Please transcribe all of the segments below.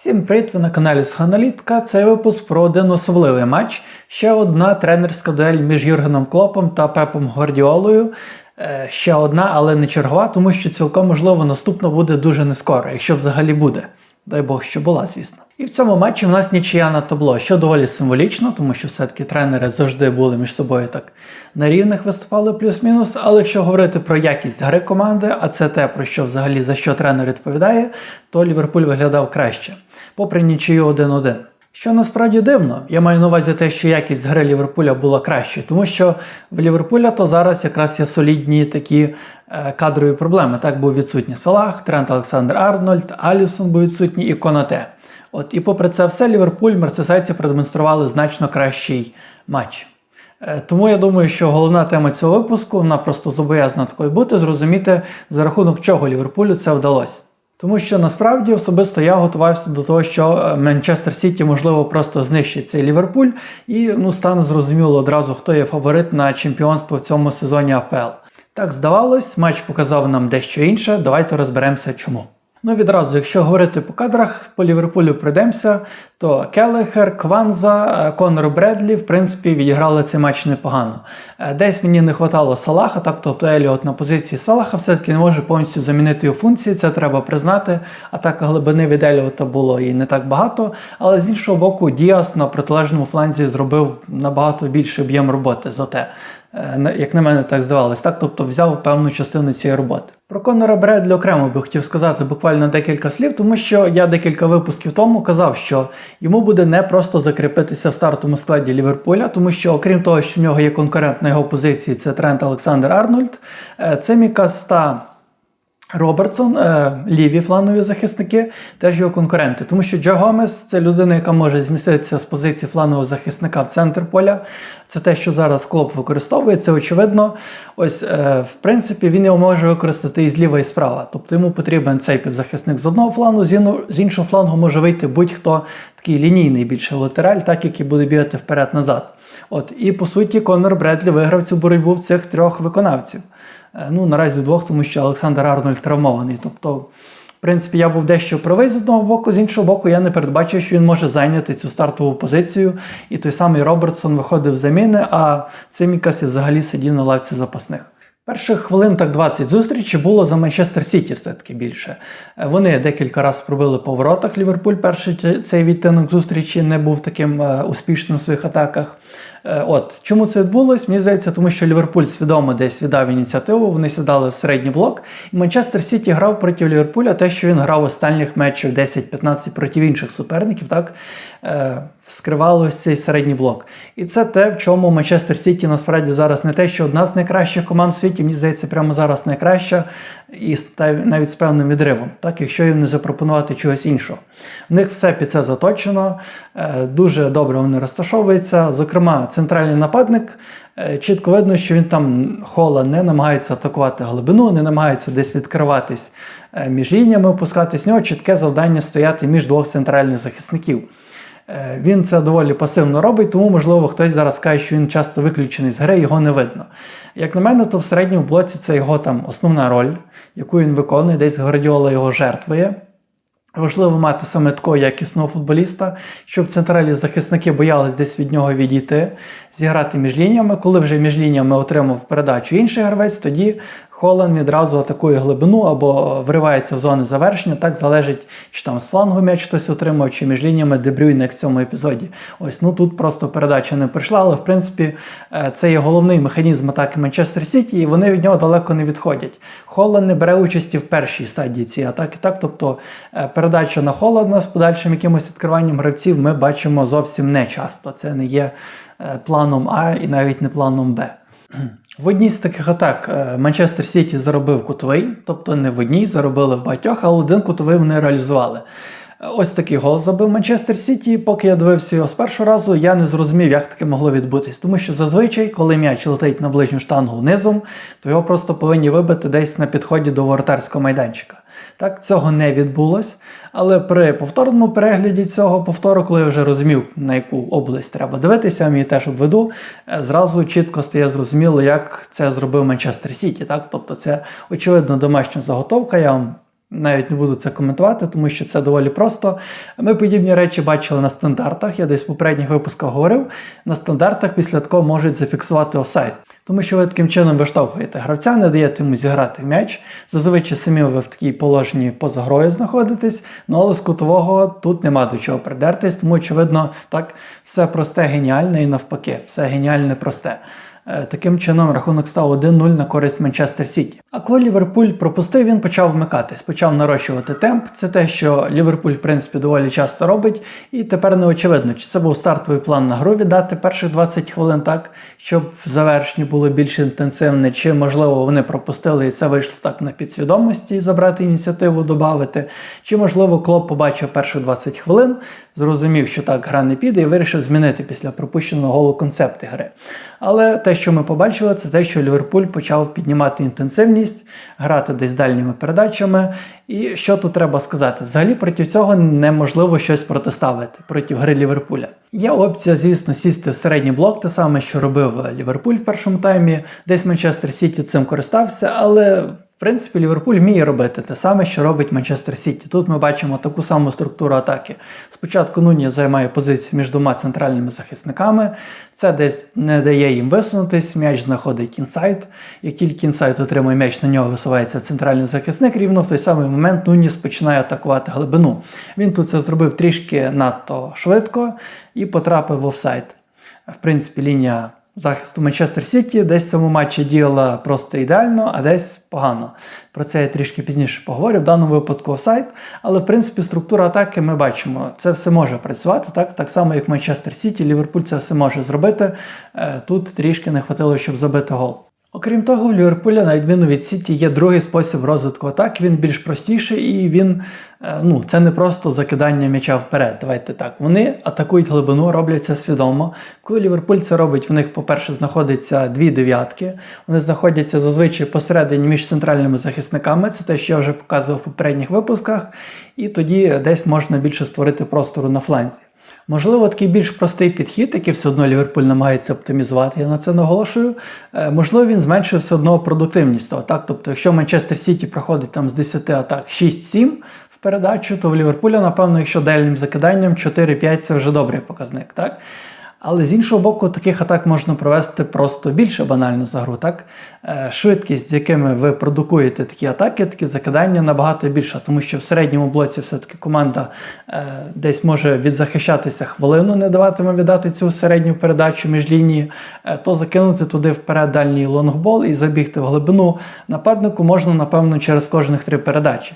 Всім привіт, ви на каналі Сханалітка. Цей випуск про один особливий матч. Ще одна тренерська дуель між Юргеном Клопом та Пепом Гордіолою. Е, Ще одна, але не чергова, тому що цілком можливо наступна буде дуже нескоро, якщо взагалі буде. Дай Бог, що була, звісно. І в цьому матчі в нас нічия на табло, що доволі символічно, тому що все-таки тренери завжди були між собою так на рівних виступали плюс-мінус. Але якщо говорити про якість гри команди, а це те, про що взагалі за що тренер відповідає, то Ліверпуль виглядав краще, попри нічию 1-1. Що насправді дивно, я маю на увазі те, що якість гри Ліверпуля була кращою, тому що в Ліверпуля то зараз якраз є солідні такі е, кадрові проблеми. Так був відсутній Салах, Трент Олександр Арнольд, Алісон був відсутній і Конате. От і попри це все, Ліверпуль мерсесайці продемонстрували значно кращий матч. Е, Тому я думаю, що головна тема цього випуску вона просто зобов'язана такою бути, зрозуміти, за рахунок чого Ліверпулю це вдалося. Тому що насправді особисто я готувався до того, що е, Манчестер Сіті, можливо, просто знищить цей Ліверпуль, і ну, стане зрозуміло одразу, хто є фаворит на чемпіонство в цьому сезоні АПЛ. Так здавалось, матч показав нам дещо інше. Давайте розберемося, чому. Ну, відразу, якщо говорити по кадрах, по Ліверпулю пройдемося, то Келлехер, Кванза, е, Конор Бредлі, в принципі, відіграли цей матч непогано. Е, Десь мені не вистачало Салаха, так тобто Еліот на позиції Салаха все-таки не може повністю замінити його функції, це треба признати. Атака глибини від Еліота було і не так багато. Але з іншого боку, Діас на протилежному фланзі зробив набагато більший об'єм роботи. Зате, як на мене, так здавалось. Так, тобто взяв певну частину цієї роботи. Про Конора Бредлі окремо би хотів сказати буквально декілька слів, тому що я декілька випусків тому казав, що йому буде не просто закріпитися в стартовому складі Ліверпуля, тому що, окрім того, що в нього є конкурент на його позиції, це Трент Олександр Арнольд, е, це Мікас та Робертсон, е, ліві фланові захисники, теж його конкуренти. Тому що Джо Гомес це людина, яка може зміститися з позиції фланового захисника в центр поля. Це те, що зараз клоп використовує, це очевидно. Ось, е, в принципі, він його може використати і зліва, і справа. Тобто йому потрібен цей півзахисник з одного флангу, з іншого флангу може вийти будь-хто такий лінійний більше латераль, так який буде бігати вперед-назад. От, і по суті, Конор Бредлі виграв цю боротьбу в цих трьох виконавців. Е, Ну, наразі двох, тому що Олександр Арнольд травмований. Тобто, в принципі, я був дещо правий з одного боку, з іншого боку, я не передбачив, що він може зайняти цю стартову позицію. І той самий Робертсон виходив з заміни, а Цимікас взагалі сидів на лавці запасних. Перших хвилин так 20 зустрічі було за Манчестер Сіті все-таки більше. Е, Вони декілька разів пробили по воротах. Ліверпуль перший цей відтинок зустрічі не був таким е, успішним в своїх атаках. Е, От чому це відбулось? Мені здається, тому що Ліверпуль свідомо десь віддав ініціативу. Вони сідали в середній блок. І Манчестер Сіті грав проти Ліверпуля, те, що він грав останніх матчів 10-15 проти інших суперників, так е, цей середній блок. І це те, в чому Манчестер Сіті насправді зараз не те, що одна з найкращих команд в світі, мені здається, прямо зараз найкраща, і навіть з певним відривом, так, якщо їм не запропонувати чогось іншого. В них все під це заточено, е, дуже добре вони розташовуються. Зокрема, центральний нападник. е, Чітко видно, що він там хола не намагається атакувати глибину, не намагається десь відкриватись е, між лініями, опускатись. В нього чітке завдання стояти між двох центральних захисників. Він це доволі пасивно робить, тому, можливо, хтось зараз каже, що він часто виключений з гри, його не видно. Як на мене, то в середньому блоці це його там основна роль, яку він виконує, десь Гвардіола його жертвує. Важливо мати саме такого якісного футболіста, щоб центральні захисники боялись десь від нього відійти, зіграти між лініями. Коли вже між лініями отримав передачу інший гравець, тоді Холланд відразу атакує глибину або вривається в зони завершення. Так залежить, чи там з флангу м'яч хтось отримав, чи між лініями Дебрюйне, як в цьому епізоді. Ось ну тут просто передача не прийшла, але в принципі е, це є головний механізм атаки Манчестер Сіті, і вони від нього далеко не відходять. Холланд не бере участі в першій стадії цієї атаки. Так, тобто е, передача на Холланда з подальшим якимось відкриванням гравців ми бачимо зовсім не часто. Це не є е, планом А і навіть не планом Б. В одній з таких атак е, Манчестер Сіті заробив кутовий, тобто не в одній, заробили в багатьох, але один кутовий вони реалізували. Ось такий гол забив Манчестер Сіті. Поки я дивився його з першого разу, я не зрозумів, як таке могло відбутись. Тому що зазвичай, коли м'яч летить на ближню штангу низом, то його просто повинні вибити десь на підході до воротарського майданчика. Так, цього не відбулось. Але при повторному перегляді цього повтору, коли я вже розумів, на яку область треба дивитися, мені теж обведу, е, зразу чітко стає зрозуміло, як це зробив Манчестер Сіті. Так? Тобто це очевидно домашня заготовка. Я вам Навіть не буду це коментувати, тому що це доволі просто. Ми подібні речі бачили на стандартах. Я десь в попередніх випусках говорив. На стандартах після такого можуть зафіксувати офсайд. Тому що ви таким чином виштовхуєте гравця, не даєте йому зіграти м'яч. Зазвичай самі ви в такій положенні поза грою знаходитесь, ну але з кутового тут нема до чого придертись, тому очевидно, так все просте геніальне і навпаки, все геніальне просте. Е, Таким чином рахунок став 1-0 на користь Манчестер Сіті. А коли Ліверпуль пропустив, він почав вмикатись, почав нарощувати темп. Це те, що Ліверпуль, в принципі, доволі часто робить. І тепер не очевидно, чи це був стартовий план на гру віддати перших 20 хвилин так, щоб в завершенні було більш інтенсивне, чи можливо вони пропустили і це вийшло так на підсвідомості, забрати ініціативу, додати. Чи можливо Клоп побачив перші 20 хвилин, зрозумів, що так гра не піде, і вирішив змінити після пропущеного голу концепти гри. Але те, що ми побачили, це те, що Ліверпуль почав піднімати інтенсивність, грати десь дальніми передачами. І що тут треба сказати? Взагалі проти цього неможливо щось протиставити проти гри Ліверпуля. Є опція, звісно, сісти в середній блок, те саме, що робив Ліверпуль в першому таймі. Десь Манчестер Сіті цим користався, але. В принципі, Ліверпуль вміє робити те саме, що робить Манчестер Сіті. Тут ми бачимо таку саму структуру атаки. Спочатку Нуні займає позицію між двома центральними захисниками. Це десь не дає їм висунутись, м'яч знаходить інсайт. Як тільки інсайт отримує м'яч, на нього висувається центральний захисник. Рівно в той самий момент Нуніс починає атакувати глибину. Він тут це зробив трішки надто швидко і потрапив в офсайд. В принципі, лінія захисту Манчестер Сіті десь в цьому матчі діяла просто ідеально, а десь погано. Про це я трішки пізніше поговорю. В даному випадку офсайт. Але в принципі структура атаки ми бачимо. Це все може працювати, так так само, як Манчестер Сіті, Ліверпуль це все може зробити. Е, Тут трішки не хватило, щоб забити гол. Окрім того, у Ліверпуля, на відміну від Сіті, є другий спосіб розвитку атаки. Він більш простіший і він е, ну, це не просто закидання м'яча вперед. Давайте так. Вони атакують глибину, роблять це свідомо. Коли Ліверпуль це робить, в них, по-перше, знаходиться дві дев'ятки. Вони знаходяться зазвичай посередині між центральними захисниками. Це те, що я вже показував в попередніх випусках. І тоді десь можна більше створити простору на фланзі. Можливо, такий більш простий підхід, який все одно Ліверпуль намагається оптимізувати, я на це наголошую. Е, Можливо, він зменшує все одно продуктивність. атак. Так? Тобто, якщо Манчестер Сіті проходить там з 10 атак 6-7 в передачу, то в Ліверпуля, напевно, якщо дальнім закиданням 4-5 це вже добрий показник. Так? Але з іншого боку, таких атак можна провести просто більше банально за гру. Так? Е, Швидкість, з якими ви продукуєте такі атаки, такі закидання набагато більша, тому що в середньому блоці все-таки команда е, десь може відзахищатися хвилину, не даватиме віддати цю середню передачу між лінії, е, то закинути туди вперед дальній лонгбол і забігти в глибину нападнику можна, напевно, через кожних три передачі.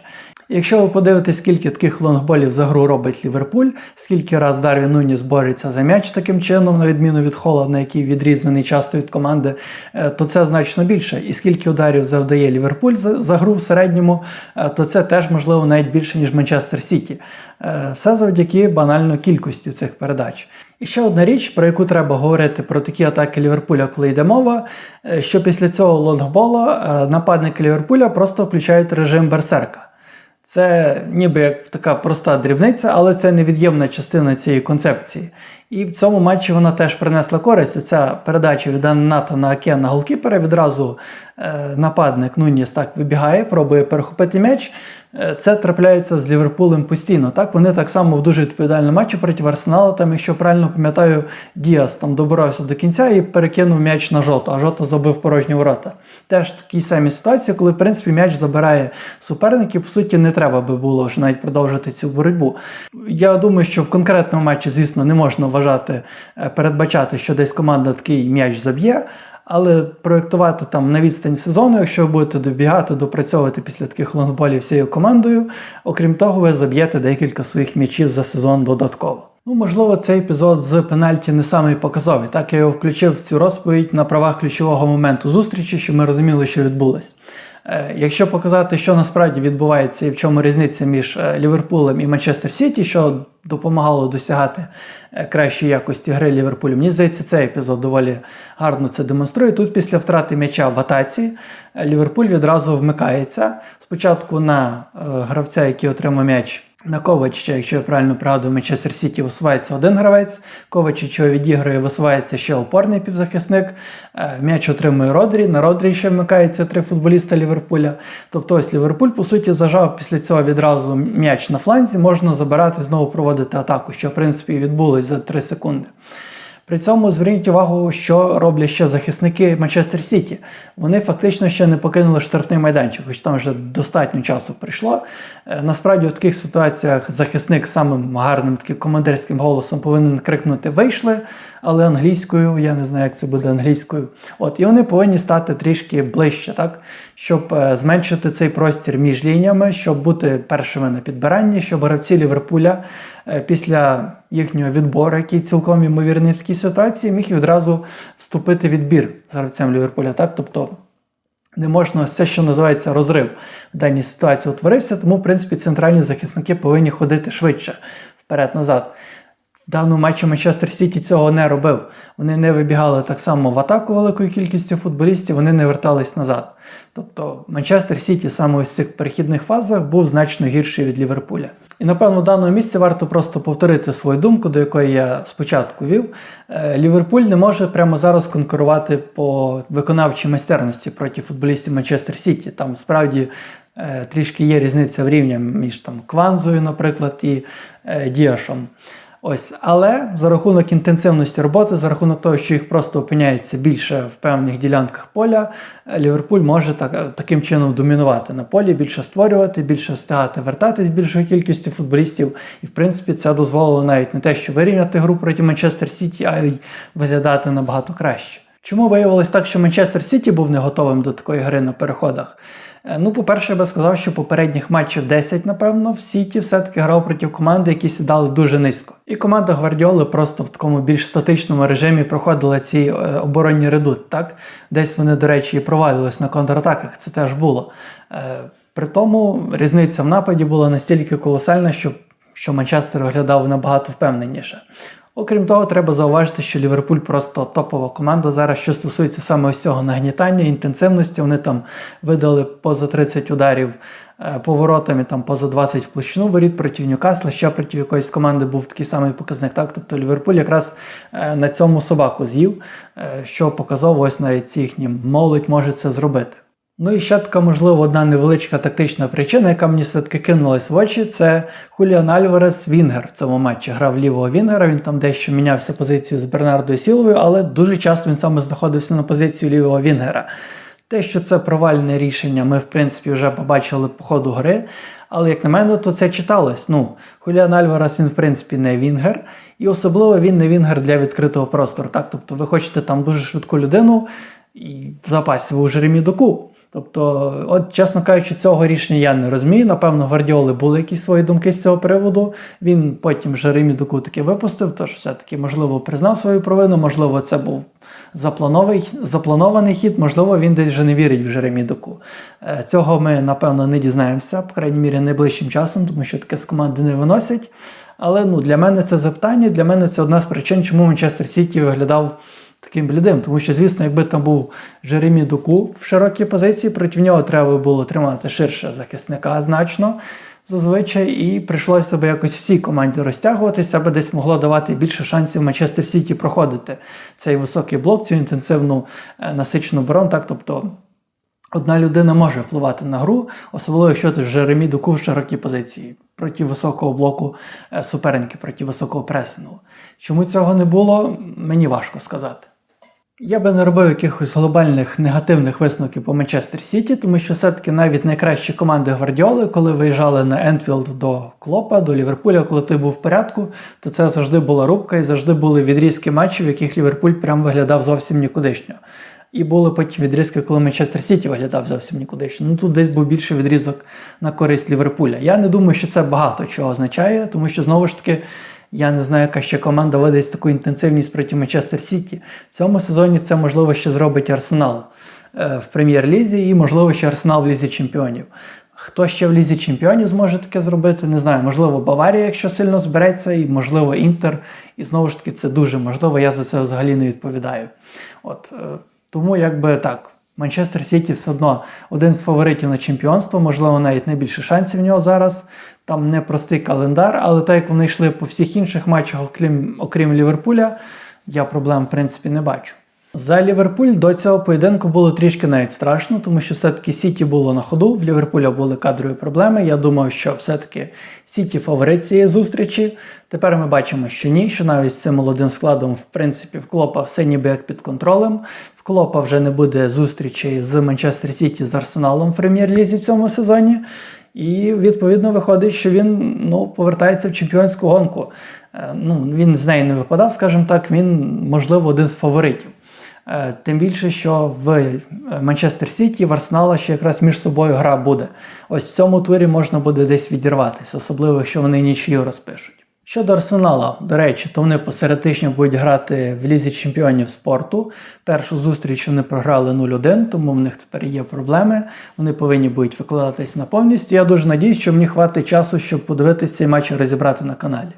Якщо ви подивитесь, скільки таких лонгболів за гру робить Ліверпуль, скільки раз Дарвін Нуніс бореться за м'яч таким чином, на відміну від Холланда, який відрізаний часто від команди, е, то це значно більше. І скільки ударів завдає Ліверпуль за, гру в середньому, е, то це теж можливо навіть більше, ніж Манчестер Сіті. Е, Все завдяки банально кількості цих передач. І ще одна річ, про яку треба говорити про такі атаки Ліверпуля, коли йде мова, що після цього лонгбола нападники Ліверпуля просто включають режим берсерка. Це ніби як така проста дрібниця, але це невід'ємна частина цієї концепції. І в цьому матчі вона теж принесла користь. Ця передача від Анната на Аке на голкіпера. Відразу е, нападник Нуніс так вибігає, пробує перехопити м'яч. Е, Це трапляється з Ліверпулем постійно. Так вони так само в дуже відповідальному матчі проти Арсенала. Там, якщо правильно пам'ятаю, Діас там добирався до кінця і перекинув м'яч на жовту, а жовто забив порожні ворота. Теж такі самі ситуації, коли в принципі м'яч забирає суперник, і по суті не треба би було вже навіть продовжити цю боротьбу. Я думаю, що в конкретному матчі, звісно, не можна вважати, е, передбачати, що десь команда такий м'яч заб'є. Але проєктувати там на відстань сезону, якщо ви будете добігати, допрацьовувати після таких лонгболів всією командою, окрім того, ви заб'єте декілька своїх м'ячів за сезон додатково. Ну, можливо, цей епізод з пенальті не самий показовий. Так я його включив в цю розповідь на правах ключового моменту зустрічі, щоб ми розуміли, що відбулось. Е, Якщо показати, що насправді відбувається і в чому різниця між е, Ліверпулем і Манчестер Сіті, що допомагало досягати е, кращої якості гри Ліверпулю, мені здається, цей епізод доволі гарно це демонструє. Тут після втрати м'яча в атаці Ліверпуль відразу вмикається. Спочатку на гравця, який отримав м'яч На Ковача, якщо я правильно пригадую, Манчестер Сіті висувається один гравець. Ковач, що відіграє, висувається ще опорний півзахисник. Е, М'яч отримує Родрі. На Родрі ще вмикаються три футболіста Ліверпуля. Тобто ось Ліверпуль, по суті, зажав після цього відразу м'яч на фланзі, можна забирати, знову проводити атаку, що в принципі відбулось за 3 секунди. При цьому зверніть увагу, що роблять ще захисники Манчестер Сіті. Вони фактично ще не покинули штрафний майданчик, хоч там вже достатньо часу прийшло. Е, Насправді, в таких ситуаціях захисник самим гарним таким командирським голосом повинен крикнути Вийшли, але англійською, я не знаю, як це буде англійською. От, і вони повинні стати трішки ближче, так? щоб е, зменшити цей простір між лініями, щоб бути першими на підбиранні, щоб гравці Ліверпуля е, після їхнього відбору, який цілком ймовірний в такій ситуації, міг відразу вступити в відбір з гравцем Ліверпуля. Так? Тобто не можна це, що називається розрив в даній ситуації утворився, тому, в принципі, центральні захисники повинні ходити швидше вперед-назад. В даному матчі Манчестер Сіті цього не робив. Вони не вибігали так само в атаку великою кількістю футболістів, вони не вертались назад. Тобто Манчестер Сіті саме ось цих перехідних фазах був значно гірший від Ліверпуля. І напевно в даному місці варто просто повторити свою думку, до якої я спочатку вів. Е, Ліверпуль не може прямо зараз конкурувати по виконавчій майстерності проти футболістів Манчестер Сіті. Там справді е, трішки є різниця в рівні між там Кванзою, наприклад, і е, Діашом. Ось, але за рахунок інтенсивності роботи, за рахунок того, що їх просто опиняється більше в певних ділянках поля, е, Ліверпуль може так, таким чином домінувати на полі, більше створювати, більше встигати вертатись більшою кількістю футболістів. І в принципі це дозволило навіть не те, що вирівняти гру проти Манчестер Сіті, а й виглядати набагато краще. Чому виявилось так, що Манчестер Сіті був не готовим до такої гри на переходах? Е, Ну, по-перше, я би сказав, що попередніх матчів 10, напевно, в Сіті все-таки грав проти команди, які сідали дуже низько. І команда Гвардіоли просто в такому більш статичному режимі проходила ці е, оборонні редут. Так? Десь вони, до речі, і провалились на контратаках, це теж було. Е, При тому різниця в нападі була настільки колосальна, що, що Манчестер виглядав набагато впевненіше. Окрім того, треба зауважити, що Ліверпуль просто топова команда зараз, що стосується саме ось цього нагнітання, інтенсивності. Вони там видали поза 30 ударів е, поворотами, там поза 20 в площину воріт проти Ньюкасла. Ще проти якоїсь команди був такий самий показник. Так, тобто Ліверпуль якраз е, на цьому собаку з'їв, е, що показово ось навіть ці їхні молодь може це зробити. Ну і ще така, можливо, одна невеличка тактична причина, яка мені все-таки кинулась в очі, це Хуліан Альварес Вінгер в цьому матчі. Грав лівого Вінгера, він там дещо мінявся позицією з Бернардою Сіловою, але дуже часто він саме знаходився на позицію лівого Вінгера. Те, що це провальне рішення, ми в принципі вже побачили по ходу гри. Але як на мене, то це читалось. Ну, Хуліан Альварес він в принципі не Вінгер, і особливо він не Вінгер для відкритого простору. Так, тобто ви хочете там дуже швидку людину і в запасі ви у Жеремі Доку. Тобто, от, чесно кажучи, цього рішення я не розумію. Напевно, Гвардіоли були якісь свої думки з цього приводу. Він потім вже Римі Доку таки випустив, тож все-таки, можливо, признав свою провину, можливо, це був заплановий, запланований хід, можливо, він десь вже не вірить в Жеремі Доку. Е, Цього ми, напевно, не дізнаємося, по крайній мірі, найближчим часом, тому що таке з команди не виносять. Але ну, для мене це запитання, для мене це одна з причин, чому Манчестер Сіті виглядав таким блідим. Тому що, звісно, якби там був Жеремі Дуку в широкій позиції, проти нього треба було тримати ширше захисника значно зазвичай, і прийшлося б якось всій команді розтягуватися, аби десь могло давати більше шансів Манчестер Сіті проходити цей високий блок, цю інтенсивну е, насичену оборону. Так, тобто Одна людина може впливати на гру, особливо якщо ти Жеремі Доку в широкій позиції проти високого блоку е, суперники, проти високого пресингу. Чому цього не було, мені важко сказати. Я би не робив якихось глобальних негативних висновків по Манчестер Сіті, тому що все-таки навіть найкращі команди Гвардіоли, коли виїжджали на Енфілд до Клопа, до Ліверпуля, коли той був в порядку, то це завжди була рубка і завжди були відрізки матчів, в яких Ліверпуль прям виглядав зовсім нікудишньо. І були потім відрізки, коли Манчестер Сіті виглядав зовсім нікудишньо. Ну тут десь був більший відрізок на користь Ліверпуля. Я не думаю, що це багато чого означає, тому що знову ж таки. Я не знаю, яка ще команда видасть таку інтенсивність проти Манчестер Сіті. В цьому сезоні це можливо ще зробить Арсенал е, в прем'єр-лізі і, можливо, ще Арсенал в Лізі Чемпіонів. Хто ще в Лізі Чемпіонів зможе таке зробити? Не знаю. Можливо, Баварія, якщо сильно збереться, і можливо Інтер. І знову ж таки, це дуже можливо. Я за це взагалі не відповідаю. От е, тому, якби так. Манчестер Сіті все одно один з фаворитів на чемпіонство, можливо, навіть найбільше шансів в нього зараз. Там непростий календар, але так як вони йшли по всіх інших матчах, окрім, окрім Ліверпуля, я проблем в принципі не бачу. За Ліверпуль до цього поєдинку було трішки навіть страшно, тому що все-таки Сіті було на ходу. В Ліверпуля були кадрові проблеми. Я думав, що все-таки Сіті фаворит цієї зустрічі. Тепер ми бачимо, що ні, що навіть з цим молодим складом, в принципі, в Клопа все ніби як під контролем. В Клопа вже не буде зустрічі з Манчестер Сіті з Арсеналом в прем'єр-лізі в цьому сезоні. І відповідно виходить, що він ну, повертається в чемпіонську гонку. Е, Ну, він з неї не випадав, скажімо так, він, можливо, один з фаворитів. Е, Тим більше, що в е, Манчестер Сіті в Арсенала ще якраз між собою гра буде. Ось в цьому турі можна буде десь відірватися, особливо якщо вони нічию розпишуть. Щодо Арсенала, до речі, то вони посеред тижня будуть грати в Лізі чемпіонів спорту. Першу зустріч вони програли 0-1, тому в них тепер є проблеми. Вони повинні будуть викладатись на повністю. Я дуже надіюсь, що мені хватить часу, щоб подивитися цей матч і розібрати на каналі.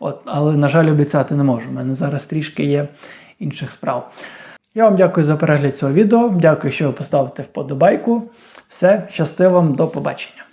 От, але, на жаль, обіцяти не можу. У мене зараз трішки є інших справ. Я вам дякую за перегляд цього відео. Дякую, що ви поставите вподобайку. Все, щасти вам, до побачення.